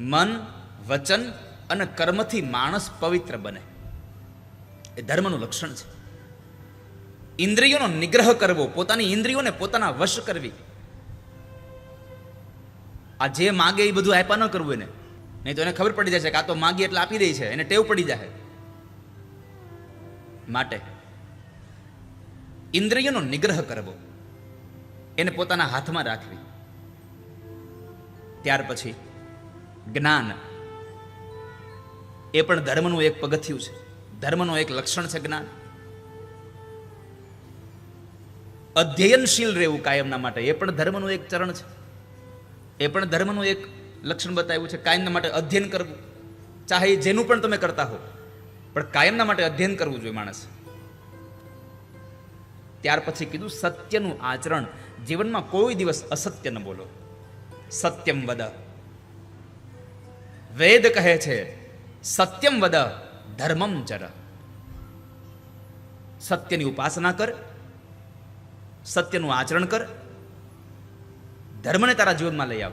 મન, વચન અને કર્મથી માણસ પવિત્ર બને. એ ધર્મનું લક્ષણ છે. ઇન્દ્રિયોનો નિગ્રહ કરવો, પોતાની ઇન્દ્રિયોને પોતાના વશ કરવી. આ જે માગે એ બધું આપ્યા ન કરવું એને. નહીં તો એને ખબર પડી જશે કે આ તો માગી એટલે આપી દે છે, એને ટેવ પડી જાય. માટે ઇન્દ્રિયોનો નિગ્રહ કરવો, એને પોતાના હાથમાં રાખવી. ત્યાર પછી જ્ઞાન. એ પણ ધર્મનું એક પગથિયું છે. ધર્મનું એક લક્ષણ છે જ્ઞાન. અધ્યયનશીલ રહેવું કાયમના માટે. એ પણ ધર્મનું એક ચરણ છે. એ પણ ધર્મનું એક લક્ષણ બતાવ્યું છે. કાયમના માટે અધ્યયન કરવું. ચાહે જેનું પણ તમે કરતા હો. પણ કાયમના માટે અધ્યયન કરવું જોઈએ માણસ. ત્યાર પછી કીધું સત્યનું આચરણ. જીવનમાં કોઈ દિવસ અસત્ય ન બોલો. સત્યમ વદ. વેદ કહે છે, સત્યમ વદ, ધર્મમ ચર. સત્યની ઉપાસના કર, સત્યનું આચરણ કર, ધર્મને તારા જીવનમાં લઈ આવ.